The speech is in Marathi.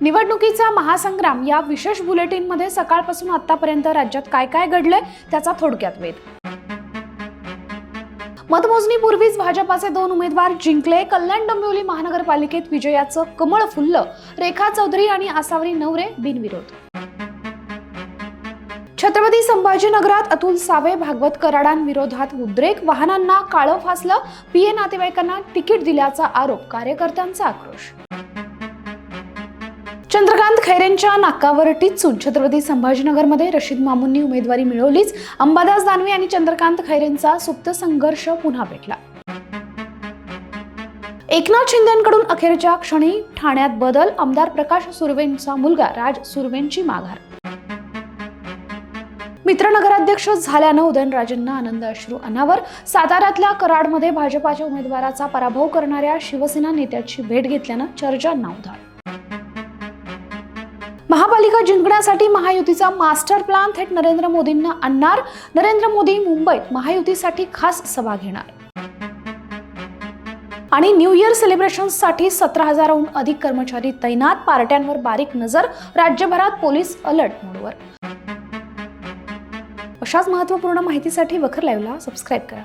निवडणुकीचा महासंग्राम या विशेष बुलेटिनमध्ये सकाळपासून आतापर्यंत राज्यात काय काय घडलंय त्याचा थोडक्यात वेध. मतमोजणीपूर्वीच भाजपाचे दोन उमेदवार जिंकले. कल्याण डोंबिवली महानगरपालिकेत विजयाचं कमळ फुललं. रेखा चौधरी आणि आसावरी नवरे बिनविरोध. छत्रपती संभाजीनगरात अतुल सावे भागवत कराडांविरोधात उद्रेक वाहनांना काळं फासलं. पीए नातेवाईकांना तिकीट दिल्याचा आरोप कार्यकर्त्यांचा आक्रोश. चंद्रकांत खैरेंच्या नाकावर टिचून छत्रपती संभाजीनगरमध्ये रशीद मामूंनी उमेदवारी मिळवलीच. अंबादास दानवे आणि चंद्रकांत खैरेंचा सुप्त संघर्ष पुन्हा पेटला एकनाथ शिंदेकडून अखेरच्या क्षणी ठाण्यात बदल. आमदार प्रकाश सुर्वेंचा मुलगा राज सुर्वेंची माघार. मित्र नगराध्यक्ष झाल्यानं उदयनराजेंना आनंद अश्रू अनावर. साताऱ्यातल्या कराडमध्ये भाजपाच्या उमेदवाराचा पराभव करणाऱ्या शिवसेना नेत्याची भेट घेतल्यानं चर्चांना उधाळ महापालिका जिंकण्यासाठी महायुतीचा मास्टर प्लॅन थेट नरेंद्र मोदींना आणणार. नरेंद्र मोदी मुंबईत महायुतीसाठी खास सभा घेणार. आणि न्यू इयर सेलिब्रेशनसाठी सतरा हजाराहून अधिक कर्मचारी तैनात. पार्ट्यांवर बारीक नजर. राज्यभरात पोलीस अलर्ट मोडवर. अशाच महत्त्वपूर्ण माहितीसाठी वखर लाईव्हला सबस्क्राईब करा.